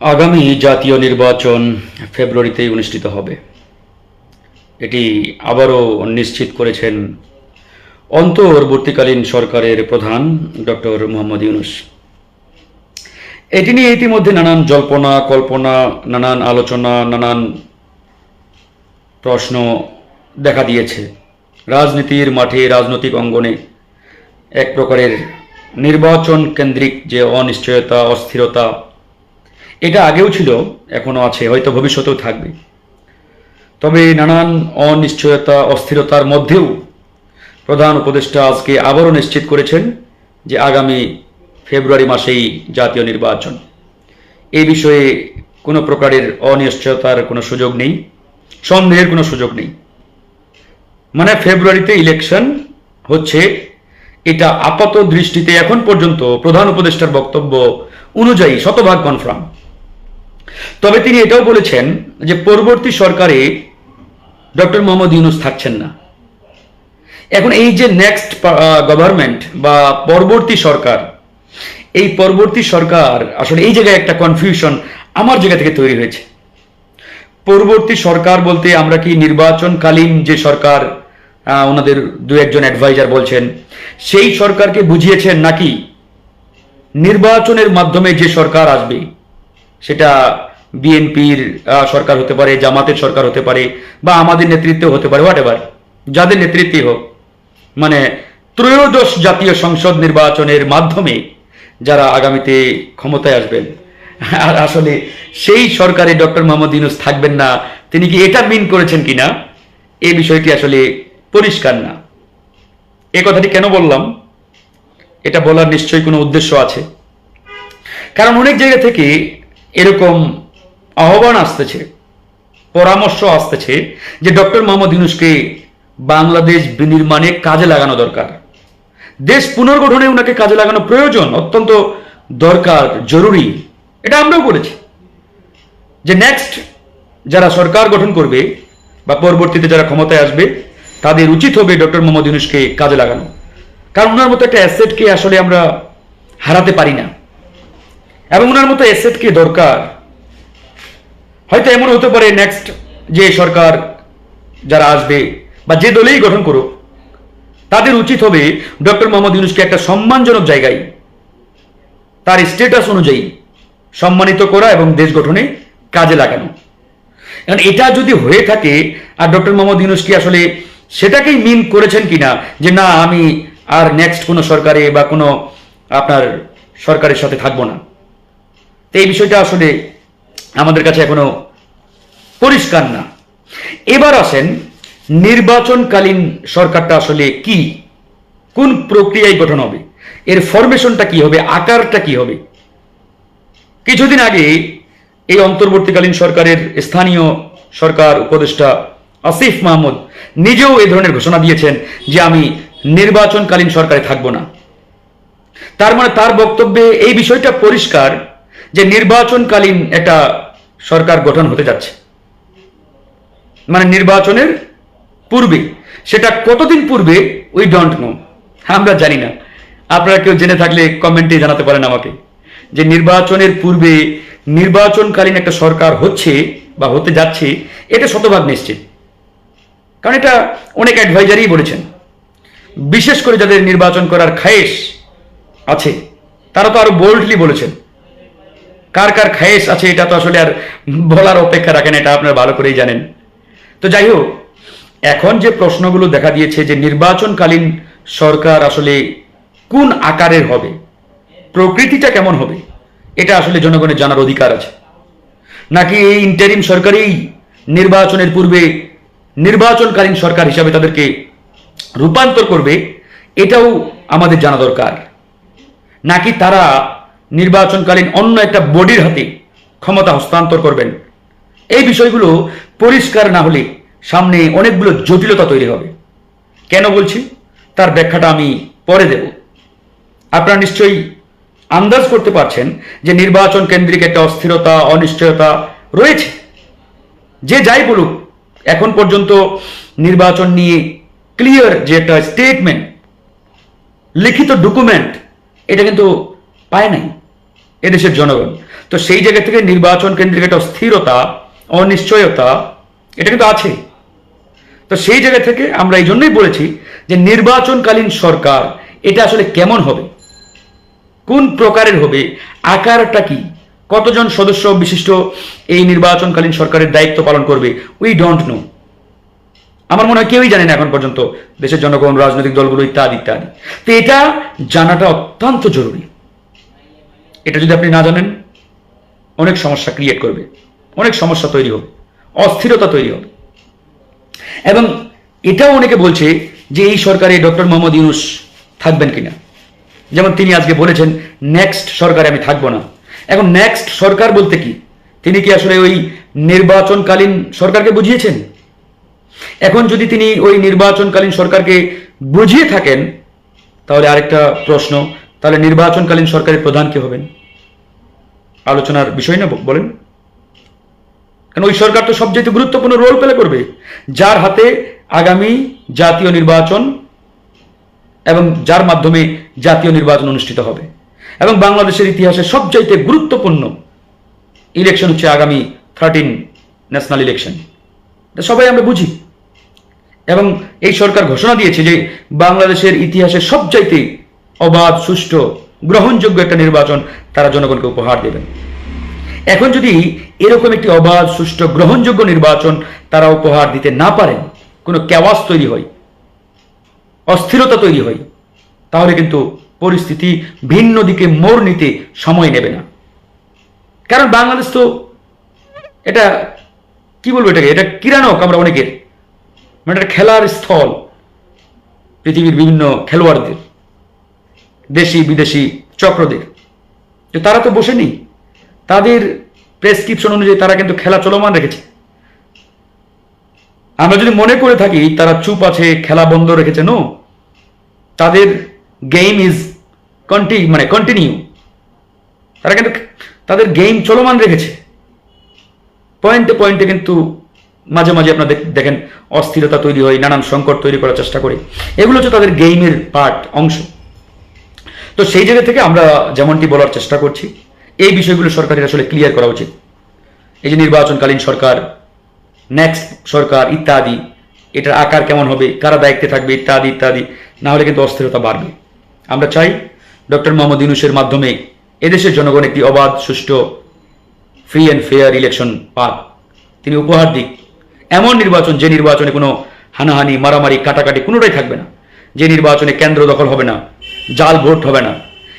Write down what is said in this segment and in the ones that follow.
আগামী জাতীয় নির্বাচন ফেব্রুয়ারিতেই অনুষ্ঠিত হবে। এটি আবারও নিশ্চিত করেছেন অন্তর্বর্তীকালীন সরকারের প্রধান ডক্টর মোহাম্মদ ইউনুস। এটি নিয়ে ইতিমধ্যে নানান জল্পনা, কল্পনা, নানান আলোচনা, নানান প্রশ্ন দেখা দিয়েছে। রাজনীতির মাঠে রাজনৈতিক অঙ্গনে এক প্রকারের নির্বাচন কেন্দ্রিক যে অনিশ্চয়তা, অস্থিরতা এটা আগেও ছিল এখনও আছে, হয়তো ভবিষ্যতেও থাকবে। তবে নানান অনিশ্চয়তা, অস্থিরতার মধ্যেও প্রধান উপদেষ্টা আজকে আবারও নিশ্চিত করেছেন যে আগামী ফেব্রুয়ারি মাসেই জাতীয় নির্বাচন। এই বিষয়ে কোনো প্রকারের অনিশ্চয়তার কোনো সুযোগ নেই, সন্দেহের কোনো সুযোগ নেই। মানে ফেব্রুয়ারিতে ইলেকশন হচ্ছে, এটা আপাত দৃষ্টিতে এখন পর্যন্ত প্রধান উপদেষ্টার বক্তব্য অনুযায়ী শতভাগ কনফার্ম। তবে তিনি এটাও বলেছেন যে পরবর্তী সরকারে ডক্টর মোহাম্মদ ইউনুস থাকছেন না। এখন এই যে নেক্সট গভর্নমেন্ট বা পরবর্তী সরকার, এই পরবর্তী সরকার, আসলে এই জায়গায় একটা কনফিউশন আমার জায়গা থেকে তৈরি হয়েছে। পরবর্তী সরকার বলতে আমরা কি নির্বাচনকালীন যে সরকার ওনাদের দু একজন অ্যাডভাইজার বলছেন, সেই সরকারকে বুঝিয়েছেন নাকি নির্বাচনের মাধ্যমে যে সরকার আসবে সেটা বিএনপির সরকার হতে পারে, জামাতের সরকার হতে পারে, বা আমাদের নেতৃত্বে হতে পারে হোয়াট এভার যাদের নেতৃত্বে হোক। মানে ত্রয়োদশ জাতীয় সংসদ নির্বাচনের মাধ্যমে যারা আগামীতে ক্ষমতায় আসবেন, আর আসলে সেই সরকারে ডক্টর মোহাম্মদ ইউনুস থাকবেন না, তিনি কি এটা মিন করেছেন কিনা এ বিষয়টি আসলে পরিষ্কার না। এ কথাটি কেন বললাম? এটা বলার নিশ্চয়ই কোনো উদ্দেশ্য আছে। কারণ অনেক জায়গা থেকে এরকম আহ্বান আসতেছে, পরামর্শ আসতেছে যে ডক্টর মোহাম্মদ ইউনুসকে বাংলাদেশ বিনির্মাণে কাজে লাগানো দরকার। দেশ পুনর্গঠনে ওনাকে কাজে লাগানো প্রয়োজন অত্যন্ত দরকার, জরুরি। এটা আমরাও বলেছি যে নেক্সট যারা সরকার গঠন করবে বা পরবর্তীতে যারা ক্ষমতায় আসবে, তাদের উচিত হবে ডক্টর মোহাম্মদ ইউনুসকে কাজে লাগানো। কারণ ওনার মতো একটা অ্যাসেটকে আসলে আমরা হারাতে পারি না। এবং ওনার মতো অ্যাসেটকে দরকার? হয়তো এমন হতে পারে নেক্সট যে সরকার যারা আসবে বা যে দলেই গঠন করুক, তাদের উচিত হবে ডক্টর মোহাম্মদ ইউনুসকে একটা সম্মানজনক জায়গায় তার স্টেটাস অনুযায়ী সম্মানিত করা এবং দেশ গঠনে কাজে লাগানো। এখন এটা যদি হয়ে থাকে, আর ডক্টর মোহাম্মদ ইউনুস কি আসলে সেটাকেই মিন করেছেন কিনা, যে না, আমি আর নেক্সট কোনো সরকারে বা কোনো আপনার সরকারের সাথে থাকব না। তো এই বিষয়টা আসলে আমাদের কাছে এখনও পরিষ্কার না। এবার আসেন, নির্বাচনকালীন সরকারটা আসলে কি? কোন প্রক্রিয়ায় গঠন হবে? এর ফরমেশনটা কি হবে? আকারটা কি হবে? কিছুদিন আগে এই অন্তর্বর্তীকালীন সরকারের স্থানীয় সরকার উপদেষ্টা আসিফ মাহমুদ নিজেও এই ধরনের ঘোষণা দিয়েছেন যে আমি নির্বাচনকালীন সরকারে থাকব না। তার মানে তার বক্তব্যে এই বিষয়টা পরিষ্কার যে নির্বাচনকালীন একটা সরকার গঠন হতে যাচ্ছে। মানে নির্বাচনের পূর্বে। সেটা কতদিন পূর্বে? উই ডোন্ট নো আমরা জানি না। আপনারা কেউ জেনে থাকলে কমেন্টে জানাতে পারেন আমাকে। যে নির্বাচনের পূর্বে নির্বাচনকালীন একটা সরকার হচ্ছে বা হতে যাচ্ছে, এটা শতভাগ নিশ্চিত। কারণ এটা অনেক অ্যাডভাইজারই বলেছেন। বিশেষ করে যাদের নির্বাচন করার খায়েশ আছে, তারা তো আরও বোল্ডলি বলেছেন। কার কার খায়েশ আছে, এটা তো আসলে আর বলার অপেক্ষা রাখেন এটা আপনারা ভালো করেই জানেন। তো যাই হোক, এখন যে প্রশ্নগুলো দেখা দিয়েছে যে নির্বাচনকালীন সরকার আসলে কোন আকারের হবে, প্রকৃতিটা কেমন হবে, এটা আসলে জনগণের জানার অধিকার আছে। নাকি এই ইন্টারিম সরকারই নির্বাচনের পূর্বে নির্বাচনকালীন সরকার হিসাবে তাদেরকে রূপান্তর করবে, এটাও আমাদের জানা দরকার। নাকি তারা নির্বাচনকালীন অন্য একটা বডির হাতে ক্ষমতা হস্তান্তর করবেন। এই বিষয়গুলো পরিষ্কার না হলে সামনে অনেকগুলো জটিলতা তৈরি হবে। কেন বলছি? তার ব্যাখ্যাটা আমি পরে দেব। আপনারা নিশ্চয়ই আন্দাজ করতে পারছেন যে নির্বাচন কেন্দ্রিক একটা অস্থিরতা, অনিশ্চয়তা রয়েছে। যে যাই বলুক, এখন পর্যন্ত নির্বাচন নিয়ে ক্লিয়ার যে একটা স্টেটমেন্ট লিখিত ডকুমেন্ট এটা কিন্তু পায় নাই। এদেশের জনগণ। তো সেই জায়গা থেকে নির্বাচন কেন্দ্রিক একটা স্থিরতা অনিশ্চয়তা, এটা কিন্তু আছে। তো সেই জায়গা থেকে আমরা এই জন্যই বলেছি যে নির্বাচনকালীন সরকার এটা আসলে কেমন হবে? কোন প্রকারের হবে? আকারটা কি? কতজন সদস্য বিশিষ্ট এই নির্বাচনকালীন সরকারের দায়িত্ব পালন করবে? উই ডোন্ট নো আমার মনে হয় কেউই জানে না এখন পর্যন্ত দেশের জনগণ, রাজনৈতিক দলগুলো ইত্যাদি ইত্যাদি। তো এটা জানাটা অত্যন্ত জরুরি। এটা যদি আপনি না জানেন, অনেক সমস্যা ক্রিয়েট করবে। অনেক সমস্যা তৈরি হবে। অস্থিরতা তৈরি হবে। এবং এটাও অনেকে বলছে যে এই সরকারে ডক্টর মোহাম্মদ ইউনুস থাকবেন কিনা। যেমন তিনি আজকে বলেছেন নেক্সট সরকারে আমি থাকব না। এখন নেক্সট সরকার বলতে কি? তিনি কি আসলে ওই নির্বাচনকালীন সরকারকে বুঝিয়েছেন? এখন যদি তিনি ওই নির্বাচনকালীন সরকারকে বুঝিয়ে থাকেন, তাহলে আরেকটা প্রশ্ন তাহলে নির্বাচনকালীন সরকারের প্রধান কি হবেন? আলোচনার বিষয় না, বলেন। কারণ ওই সরকার তো সবচেয়ে গুরুত্বপূর্ণ রোল প্লে করবে। যার হাতে আগামী জাতীয় নির্বাচন এবং যার মাধ্যমে জাতীয় নির্বাচন অনুষ্ঠিত হবে। এবং বাংলাদেশের ইতিহাসে সবচাইতে গুরুত্বপূর্ণ ইলেকশন হচ্ছে আগামী থার্টিন ন্যাশনাল ইলেকশন সবাই আমরা বুঝি। এবং এই সরকার ঘোষণা দিয়েছে যে বাংলাদেশের ইতিহাসে সবচাইতে অবাধ, সুষ্ঠু, গ্রহণযোগ্য একটা নির্বাচন তারা জনগণকে উপহার দেবেন। এখন যদি এরকম একটি অবাধ, সুষ্ঠু, গ্রহণযোগ্য নির্বাচন তারা উপহার দিতে না পারেন, কোনো ক্যাওয়াস তৈরি হয়, অস্থিরতা তৈরি হয়, তাহলে কিন্তু পরিস্থিতি ভিন্ন দিকে মোড় নিতে সময় নেবে না। কারণ বাংলাদেশ তো এটা, কি বলব এটাকে? এটা কিরানক আমরা অনেকের। মানে এটা খেলার স্থল, পৃথিবীর বিভিন্ন খেলোয়াড়দের। দেশি, বিদেশি চক্রদের। তো তারা তো বসেনি। তাদের প্রেসক্রিপশন অনুযায়ী তারা কিন্তু খেলা চলমান রেখেছে। আমরা যদি মনে করে থাকি তারা চুপ আছে, খেলা বন্ধ রেখেছে নো তাদের গেম ইজ কন্টি মানে কন্টিনিউ তারা কিন্তু তাদের গেম চলমান রেখেছে। পয়েন্টে পয়েন্টে কিন্তু মাঝে মাঝে আপনার দেখেন, অস্থিরতা তৈরি হয়, নানান সংকট তৈরি করার চেষ্টা করে। এগুলো হচ্ছে তাদের গেইমের পার্ট অংশ। তো সেই জায়গা থেকে আমরা যেমনটি বলার চেষ্টা করছি, এই বিষয়গুলো সরকারের আসলে ক্লিয়ার করা উচিত। এই যে নির্বাচনকালীন সরকার নেক্সট সরকার ইত্যাদি, এটার আকার কেমন হবে, কারা দায়িত্বে থাকবে, ইত্যাদি ইত্যাদি, না হলে কিন্তু অস্থিরতা বাড়বে। আমরা চাই ডক্টর মোহাম্মদ ইউনুসের মাধ্যমে এদেশের জনগণ একটি অবাধ, সুষ্ঠু ফ্রি অ্যান্ড ফেয়ার ইলেকশন পাক। তিনি উপহার দিক। এমন নির্বাচন, যে নির্বাচনে কোনো হানাহানি, মারামারি, কাটাকাটি কোনোটাই থাকবে না। যে নির্বাচনে কেন্দ্র দখল হবে না। জাল ভোট হবে না।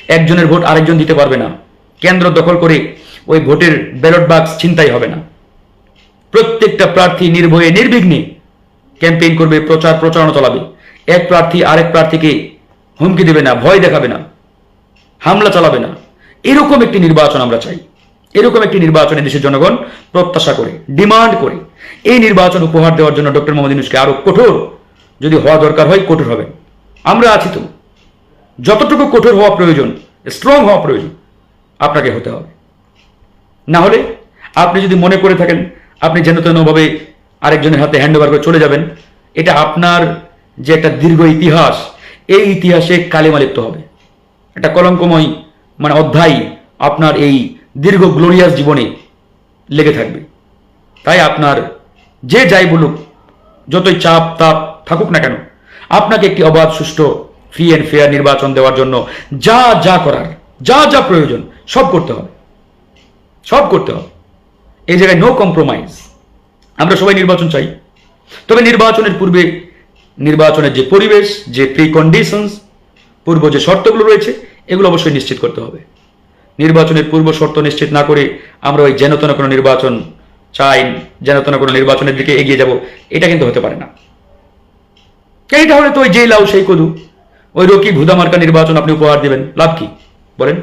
একজনের ভোট আরেকজন দিতে পারবে না। কেন্দ্র দখল করে ওই ভোটের ব্যালট বাক্স ছিনতাই হবে না। প্রত্যেকটা প্রার্থী নির্ভয়ে, নির্বিঘ্নে ক্যাম্পেইন করবে, প্রচার প্রচারণা চালাবে। এক প্রার্থী আরেক প্রার্থীকে হুমকি দেবে না, ভয় দেখাবে না, হামলা চালাবে না। এরকম একটি নির্বাচন আমরা চাই। এরকম একটি নির্বাচনে দেশের জনগণ প্রত্যাশা করে, ডিমান্ড করে। এই নির্বাচন উপহার দেওয়ার জন্য ডক্টর মোহাম্মদ ইউনুসকে আরও কঠোর যদি হওয়া দরকার হয়, কঠোর হবে। আমরা আছি তো। যতটুকু কঠোর হওয়া প্রয়োজন স্ট্রং হওয়া প্রয়োজন, আপনাকে হতে হবে। না হলে আপনি যদি মনে করে থাকেন, আপনি যেন তেনভাবে আরেকজনের হাতে হ্যান্ড ওভার করে চলে যাবেন, এটা আপনার যে একটা দীর্ঘ ইতিহাস, এই ইতিহাসে কালেমা লিপ্ত হবে। একটা কলঙ্কময় মানে অধ্যায় আপনার এই দীর্ঘ গ্লোরিয়াস জীবনে লেগে থাকবে। তাই আপনার যে যাই বলুক, যতই চাপ তাপ থাকুক না কেন, আপনাকে একটি অবাধ সুষ্ঠু ফ্রি অ্যান্ড ফেয়ার নির্বাচন দেওয়ার জন্য যা যা করার, যা যা প্রয়োজন সব করতে হবে। সব করতে হবে। এই জায়গায় নো কম্প্রোমাইজ আমরা সবাই নির্বাচন চাই। তবে নির্বাচনের পূর্বে, নির্বাচনের যে পরিবেশ, যে প্রি কন্ডিশনস পূর্ব যে শর্তগুলো রয়েছে, এগুলো অবশ্যই নিশ্চিত করতে হবে। নির্বাচনের পূর্ব শর্ত নিশ্চিত না করে আমরা ওই যেনতন কোনো নির্বাচন চাই যেনতন কোনো নির্বাচনের দিকে এগিয়ে যাব, এটা কিন্তু হতে পারে না। এইটা হলে তো ওই যে লাউ সেই কদু? ওই রকি ভুদামার্কা নির্বাচন আপনি উপহার দিবেন, লাভ কি? বলেন।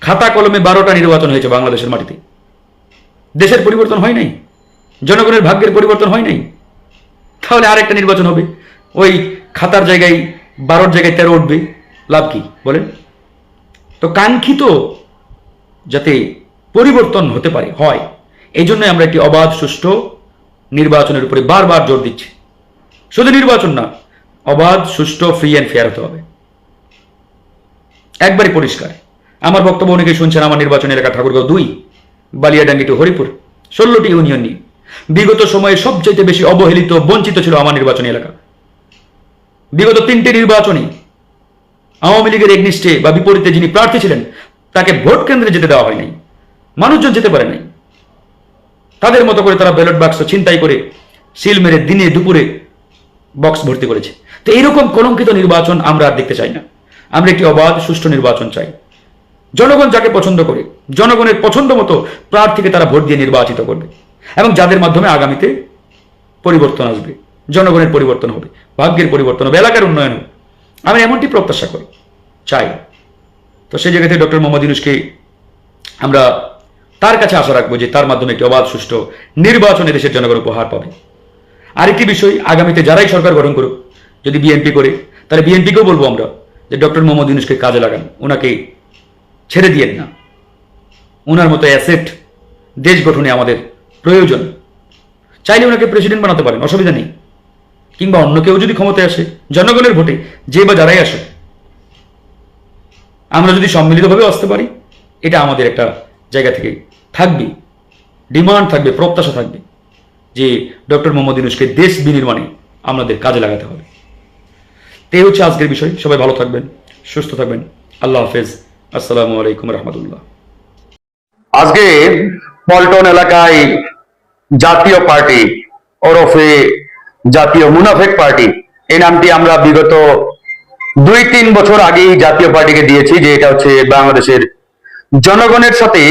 খাতা কলমে বারোটা নির্বাচন হয়েছে বাংলাদেশের মাটিতে। দেশের পরিবর্তন হয় নাই? জনগণের ভাগ্যের পরিবর্তন হয় নাই? তাহলে আরেকটা নির্বাচন হবে। ওই খাতার জায়গায়, বারোর জায়গায় তেরো উঠবে, লাভ কি? বলেন। তো কাঙ্ক্ষিত যাতে পরিবর্তন হতে পারে, হয় এই জন্যই আমরা একটি অবাধ, সুষ্ঠু নির্বাচনের উপরে বারবার জোর দিচ্ছি। শুধু নির্বাচন না অবাধ, সুষ্ঠু ফ্রি অ্যান্ড ফেয়ার হতে হবে। একবারই পরিষ্কার। আমার বক্তব্য অনেকে শুনছেন, আমার নির্বাচন এলাকা ঠাকুরগাঁও দুই, বালিয়াডাঙ্গি টু হরিপুর। ষোলোটি ইউনিয়ন নিয়ে। বিগত সময়ে সবচাইতে বেশি অবহেলিত, বঞ্চিত ছিল আমার নির্বাচনী এলাকা। বিগত তিনটি নির্বাচনে আওয়ামী লীগের একনিষ্ঠে বা বিপরীতে যিনি প্রার্থী ছিলেন, তাকে ভোট কেন্দ্রে যেতে দেওয়া হয় নাই মানুষজন যেতে পারে নাই। তাদের মতো করে তারা ব্যালট বাক্স ছিনতাই করে, সিল মেরে দিনে দুপুরে বক্স ভর্তি করেছে। তো এইরকম কলঙ্কিত নির্বাচন আমরা আর দেখতে চাই না। আমরা একটি অবাধ, সুষ্ঠু নির্বাচন চাই। জনগণ যাকে পছন্দ করে, জনগণের পছন্দ মতো প্রার্থীকে তারা ভোট দিয়ে নির্বাচিত করবে। এবং যাদের মাধ্যমে আগামীতে পরিবর্তন আসবে, জনগণের পরিবর্তন হবে, ভাগ্যের পরিবর্তন হবে, এলাকার উন্নয়ন হবে। আমি এমনটি প্রত্যাশা করি, চাই। তো সেই জায়গাতে ডক্টর মোহাম্মদ ইউনুসকে আমরা তার কাছে আশা রাখব যে তার মাধ্যমে একটি অবাধ, সুষ্ঠু নির্বাচনে দেশের জনগণ উপহার পাবে। আরেকটি বিষয়, আগামীতে যারাই সরকার গঠন করুক যদি বিএনপি করে, তাহলে বিএনপিকেও বলব আমরা যে ডক্টর মোহাম্মদ ইউনুসকে কাজে লাগান। ওনাকে ছেড়ে দিয়েন না। ওনার মতো অ্যাসেট দেশ গঠনে আমাদের প্রয়োজন। চাইলে ওনাকে প্রেসিডেন্ট বানাতে পারেন, অসুবিধা নেই। কিংবা অন্য কেউ যদি ক্ষমতায় আসে, জনগণের ভোটে যে বা যারাই আসে আমরা যদি সম্মিলিতভাবে আসতে পারি, এটা আমাদের একটা জায়গা থেকে থাকবে, ডিমান্ড থাকবে, প্রত্যাশা থাকবে যে ডক্টর মোহাম্মদ ইউনুসকে দেশ বিনির্মাণে আমাদের কাজে লাগাতে হবে। তো এই হচ্ছে আজকের বিষয়। সবাই ভালো থাকবেন, সুস্থ থাকবেন। আল্লাহ হাফেজ। আসসালামু আলাইকুম রহমতুল্লাহ। আজকে পল্টন এলাকায় জাতীয় পার্টি, ওরফে জাতীয় মুনাফেক পার্টি, এই নামটি আমরা বিগত দুই তিন বছর আগেই জাতীয় পার্টিকে দিয়েছি, যে এটা হচ্ছে বাংলাদেশের জনগণের সাথে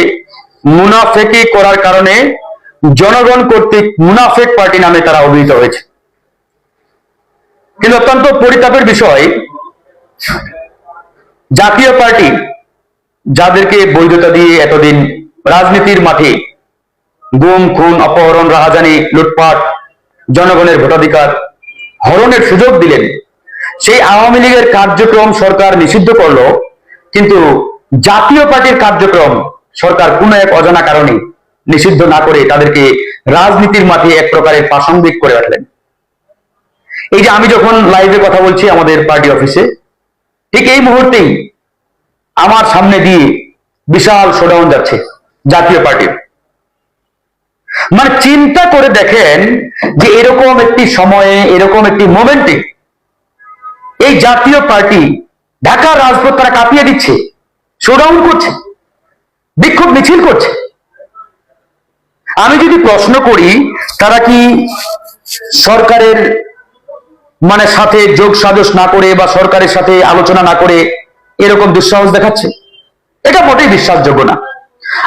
মুনাফেকি করার কারণে জনগণ কর্তৃক মুনাফেক পার্টি নামে তারা অভিহিত হয়েছে। কিন্তু অত্যন্ত পরিতাপের বিষয়, জাতীয় পার্টি যাদেরকে বৈধতা দিয়ে এতদিন রাজনীতির মাঠে গুম, খুন, অপহরণ, রাহাজানি, লুটপাট, জনগণের ভোটাধিকার হরণের সুযোগ দিলেন, সেই আওয়ামী লীগের কার্যক্রম সরকার নিষিদ্ধ করল, কিন্তু জাতীয় পার্টির কার্যক্রম সরকার কোনো এক অজানা কারণে নিষিদ্ধ না করে তাদেরকে রাজনীতির মাঠে এক প্রকারের প্রাসঙ্গিক করে রাখলেন। এই যে আমি যখন লাইভে কথা বলছি আমাদের পার্টি অফিসে ঠিক এই মুহূর্তেই আমার সামনে দিয়ে বিশাল শোডাউন যাচ্ছে জাতীয় পার্টির মানে চিন্তা করে দেখেন যে এরকম একটি সময়ে, এরকম একটি মোমেন্টে এই জাতীয় পার্টি ঢাকার রাজপথ তারা কাঁপিয়ে দিচ্ছে শোডাউন করছে, বিক্ষোভ মিছিল করছে। আমি যদি প্রশ্ন করি, তারা কি সরকারের মানে সাথে যোগ সাজস না করে বা সরকারের সাথে আলোচনা না করে এরকম দুঃসাহস দেখাচ্ছে? এটা মোটেই বিশ্বাসযোগ্য না।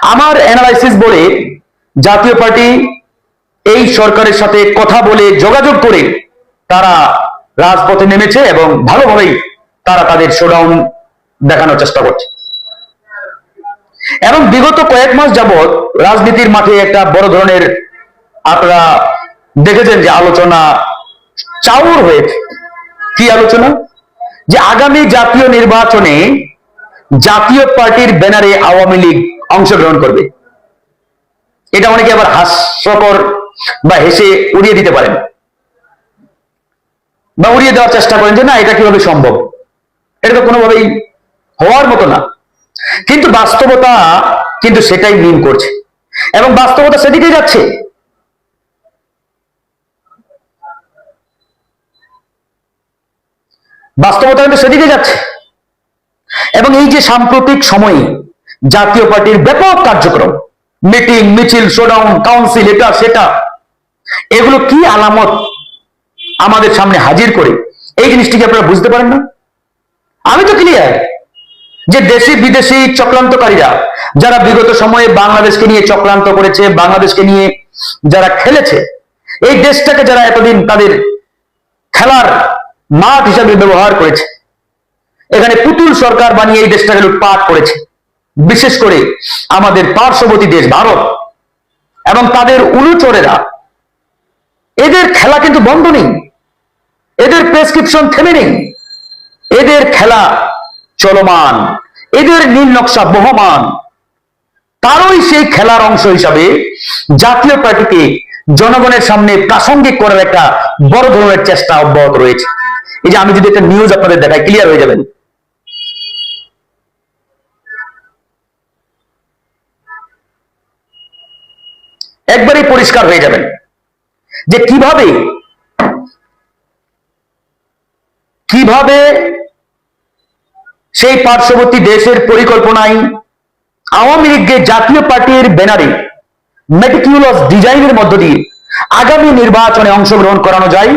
আমার অ্যানালাইসিস বলে জাতীয় পার্টি এই সরকারের সাথে কথা বলে যোগাযোগ করে তারা রাজপথে নেমেছে এবং ভালোভাবেই তারা তাদের শোডাউন দেখানোর চেষ্টা করছে। এবং বিগত কয়েক মাস যাবৎ রাজনীতির মাঠে একটা বড় ধরনের আপনারা দেখেছেন যে আলোচনা চাউর হয়েছে। কি আলোচনা? যে আগামী জাতীয় নির্বাচনে জাতীয় পার্টির ব্যানারে আওয়ামী লীগ অংশগ্রহণ করবে। এটা অনেকে আবার হাস্যকর বা হেসে উড়িয়ে দিতে পারেন। বা উড়িয়ে দেওয়ার চেষ্টা করেন যে না, এটা কীভাবে সম্ভব? এটা তো কোনোভাবেই হওয়ার মতো না। কিন্তু বাস্তবতা কিন্তু সেটাই মিন করছে। এবং বাস্তবতা সেদিকেই যাচ্ছে। বাস্তবতা কিন্তু সেদিকে যাচ্ছে। এবং এই যে সাম্প্রতিক সময়ে জাতীয় পার্টির ব্যাপক কার্যক্রম, মিটিং, মিছিল শোডাউন কাউন্সিল এটা, সেটা, এগুলো কি আলামত আমাদের সামনে হাজির করে? এই জিনিসটিকে আপনারা বুঝতে পারেন না? আমি তো ক্লিয়ার যে দেশি বিদেশি চক্রান্তকারীরা, যারা বিগত সময়ে বাংলাদেশকে নিয়ে চক্রান্ত করেছে, বাংলাদেশকে নিয়ে যারা খেলেছে, এই দেশটাকে যারা এতদিন তাদের খেলার মাঠ হিসাবে ব্যবহার করেছে। এখানে পুতুল সরকার বানিয়ে এই দেশটাকে লুটপাট করেছে। বিশেষ করে আমাদের পার্শ্ববর্তী দেশ ভারত এবং তাদের অনুচরেরা। এদের খেলা কিন্তু বন্ধ নেই। এদের প্রেসক্রিপশন থেমে নেই। এদের খেলা চলমান। এদের নীল নকশা বহমান। তারই সেই খেলার অংশ হিসাবে জাতীয় পার্টিকে জনগণের সামনে প্রাসঙ্গিক করার একটা বড় ধরনের চেষ্টা অব্যাহত রয়েছে। এই যে আমি যদি একটা নিউজ আপনাদের দেখাই ক্লিয়ার হয়ে যাবেন। একবারই পরিষ্কার হয়ে যাবেন। যে কীভাবে কীভাবে সেই পার্শ্ববর্তী দেশের পরিকল্পনায় আওয়ামী লীগের জাতীয় পার্টির ব্যানারে মেটিকিউলস ডিজাইনের মধ্য দিয়ে আগামী নির্বাচনে অংশগ্রহণ করানো যায়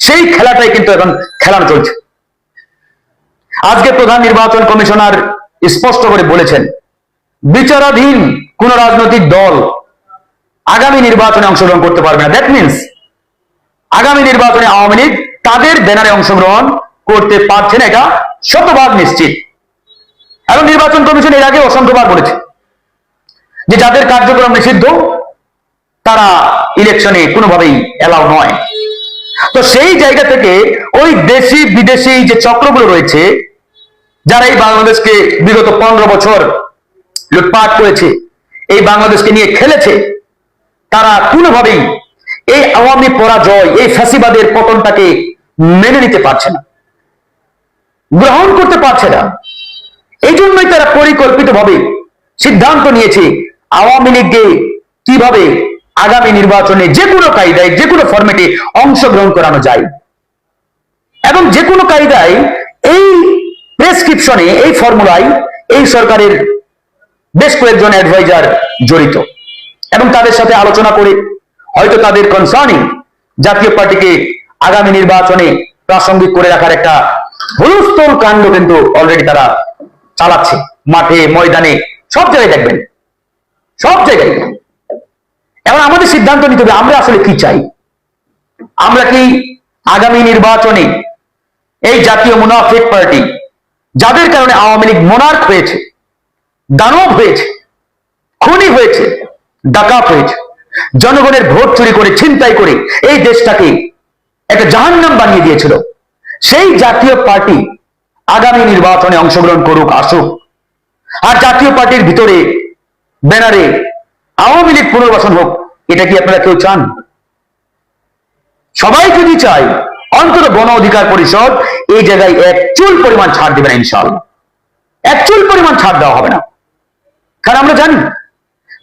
সেই খেলাটাই কিন্তু এখন খেলানো চলছে। আজকে প্রধান নির্বাচন কমিশনার স্পষ্ট করে বলেছেন, বিচারাধীন কোন রাজনৈতিক দল আগামী নির্বাচনে অংশগ্রহণ করতে পারবে না। দ্যাট মিনস আগামী নির্বাচনে আওয়ামী লীগ তাদের ব্যানারে অংশগ্রহণ করতে পারছে না, এটা শতভাগ নিশ্চিত। এবং নির্বাচন কমিশন এর আগে অসংখ্যবার বলেছে যে যাদের কার্যক্রম নিষিদ্ধ, তারা ইলেকশনে কোনোভাবেই এলাও নয়। তো সেই জায়গা থেকে ওই দেশি, বিদেশি যে চক্রগুলো রয়েছে, যারা এই বাংলাদেশকে বিগত পনেরো বছর লুটপাট করেছে, এই বাংলাদেশকে নিয়ে খেলেছে, তারা কোনোভাবেই এই আওয়ামী পরাজয়, এই ফ্যাসিবাদের পতনটাকে মেনে নিতে পারছে না, গ্রহণ করতে পারছে না। এই জন্যই তারা পরিকল্পিতভাবে সিদ্ধান্ত নিয়েছে আওয়ামী লীগকে কীভাবে আগামী নির্বাচনে যে কোনো কায়দায়, যে কোনো ফরম্যাটে অংশগ্রহণ করানো যায়। এবং যে কোনো কায়দায় এই প্রেসক্রিপশনে এই ফর্মুলায় এই সরকারের বেশ কয়েকজন অ্যাডভাইজার জড়িত। এবং তাদের সাথে আলোচনা করে, হয়তো তাদের কনসার্নিং জাতীয় পার্টিকে আগামী নির্বাচনে প্রাসঙ্গিক করে রাখার একটা হুলস্থল কাণ্ড কিন্তু অলরেডি তারা চালাচ্ছে। মাঠে, ময়দানে, সব জায়গায় দেখবেন। সব জায়গায় এখন আমাদের সিদ্ধান্ত নিতে হবে, আমরা আসলে কি চাই? আমরা কি আগামী নির্বাচনে এই জাতীয় মুনাফিক পার্টি, যাদের কারণে আওয়ামী লীগ মোনার্ক হয়েছে, দানব হয়েছে, খুনি হয়েছে, ডাকাত হয়েছে, জনগণের ভোট চুরি করে, ছিনতাই করে এই দেশটাকে একটা জাহান্নাম বানিয়ে দিয়েছিল, সেই জাতীয় পার্টি আগামী নির্বাচনে অংশগ্রহণ করুক, আসুক। আর জাতীয় পার্টির ভিতরে, ব্যানারে আওয়ামী লীগ পুনর্বাসন হোক এটা কি আপনারা কেউ চান? সবাই যদি চাই অন্তত গণ অধিকার পরিষদ এই জায়গায় এক চুল পরিমাণ ছাড় দেবে না ইনশাআল্লাহ। এক চুল পরিমাণ ছাড় দেওয়া হবে না। কারণ আমরা জানি,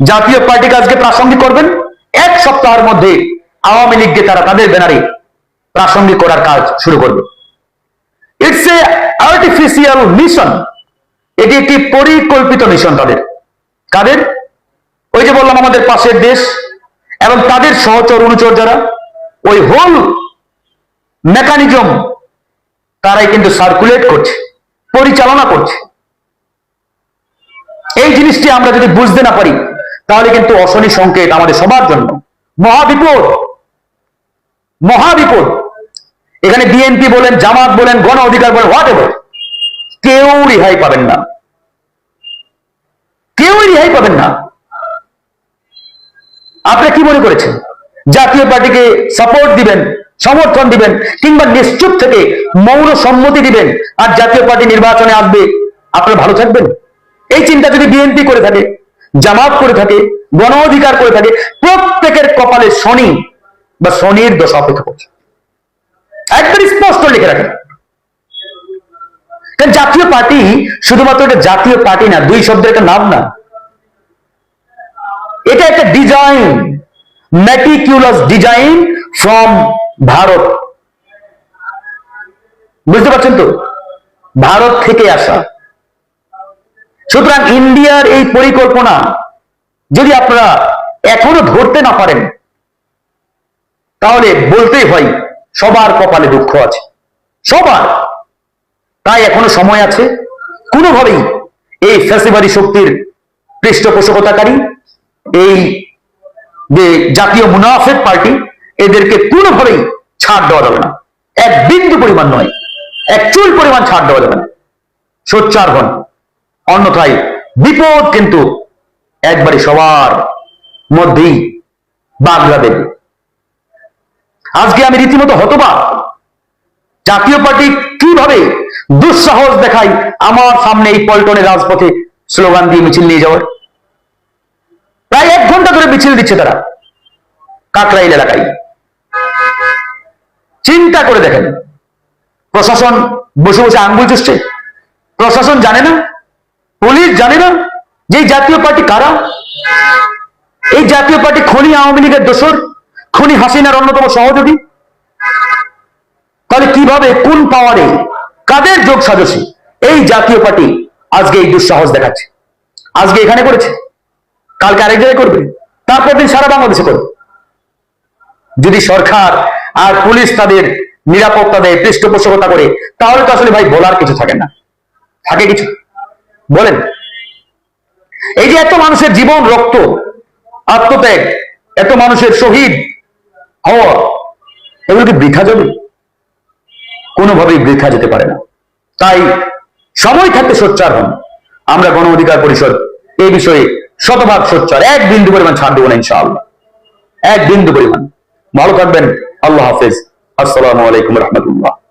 জাতীয় পার্টি কাজকে প্রাসঙ্গিক করবেন। এক সপ্তাহের মধ্যে আওয়ামী লীগকে তারা তাদের ব্যানারে প্রাসঙ্গিক করার কাজ শুরু করবে। ইটস এ আর্টিফিশিয়াল মিশন এটি একটি পরিকল্পিত মিশন তাদের। কাদের? ওই যে বললাম আমাদের পাশের দেশ এবং তাদের সহচর অনুচর যারা, ওই হোল মেকানিজম তারাই কিন্তু সার্কুলেট করছে, পরিচালনা করছে। এই জিনিসটি আমরা যদি বুঝতে না পারি, তাহলে কিন্তু অশনি সংকেত আমাদের সবার জন্য। মহাবিপদ! মহাবিপদ! এখানে বিএনপি বলেন, জামাত বলেন, গণ অধিকার বলেন হোয়াট এভার কেউ রেহাই পাবেন না। কেউ রেহাই পাবেন না। আপনি কি মনে করেছেন? জাতীয় পার্টিকে সাপোর্ট দিবেন, সমর্থন দিবেন, কিংবা নিশ্চুপ থেকে মৌন সম্মতি দিবেন আর জাতীয় পার্টি নির্বাচনে আসবে, আপনারা ভালো থাকবেন? এই চিন্তা যদি বিএনপি করে থাকে, জামাত করে থাকে, গণ অধিকার করে থাকে, প্রত্যেকের কপালে শনি বা শনির দশা অপেক্ষা করছে। একবার স্পষ্ট লিখে রাখেন। কারণ জাতীয় পার্টি শুধুমাত্র একটা জাতীয় পার্টি না, দুই শব্দের একটা নাম না। এটা একটা design meticulous design from Bharat. বুঝতে পারছেন তো? ভারত থেকে আসা। সুতরাং ইন্ডিয়ার এই পরিকল্পনা, যদি আপনারা এখনও ধরতে না পারেন, তাহলে বলতেই হয়, সবার কপালে দুঃখ আছে। সবার। তাই এখনও সময় আছে। কোনোভাবেই এই ফ্যাসিবাদী শক্তির পৃষ্ঠপোষকতাকারী এই যে জাতীয় মুনাফেক পার্টি, এদেরকে কোনোভাবেই ছাড় দেওয়া যাবে না। এক বিন্দু পরিমাণ নয়, এক চুল পরিমাণ ছাড় দেওয়া যাবে না। সোচ্চার হন অন্যথায় বিপদ কিন্তু একবারে সবার মধ্যেই বাগলা দেবে। আজকে আমি রীতিমতো হতবা জাতীয় পার্টি কীভাবে দুঃসাহস দেখায় আমার সামনে এই পল্টনের রাজপথে স্লোগান দিয়ে মিছিল নিয়ে যাওয়ার? প্রায় এক ঘণ্টা ধরে মিছিল দিচ্ছে তারা। কাকরাইল এলাকায়। চিন্তা করে দেখেন, প্রশাসন বসে বসে আঙ্গুল চুষছে। প্রশাসন জানে না, পুলিশ জানে না যে জাতীয় পার্টি কারা। এই জাতীয় পার্টি খনি আওয়ামী লীগের দোসর খনি হাসিনার অন্যতম সহযোগী। তাহলে কীভাবে, কোন পাওয়ারে কাদের যোগ সাজসে? এই জাতীয় পার্টি আজকে এই দুঃসাহস দেখাচ্ছে। আজকে এখানে করেছে। কালকে আরেক জায়গায় করবে। তারপর দিন সারা বাংলাদেশে করবে। যদি সরকার আর পুলিশ তাদের নিরাপত্তা দেয়, পৃষ্ঠপোষকতা করে, তাহলে তো আসলে ভাই বলার কিছু থাকে না। থাকে কিছু। বলেন। এই যে এত মানুষের জীবন, রক্ত, আত্মত্যাগ, এত মানুষের শহীদ হওয়া, এগুলো কি বৃথা যাবে? কোনোভাবেই বৃথা যেতে পারে না। তাই সময় থাকতে সোচ্চার হন। আমরা গণ অধিকার পরিষদ এই বিষয়ে শতভাগ সোচ্চার এক বিন্দু পরিমাণ ছাড় দেবো না, ইনশাআল্লাহ। এক বিন্দু পরিমাণ। ভালো থাকবেন। আল্লাহ হাফিজ। আসসালামু আলাইকুম রহমতুল্লাহ।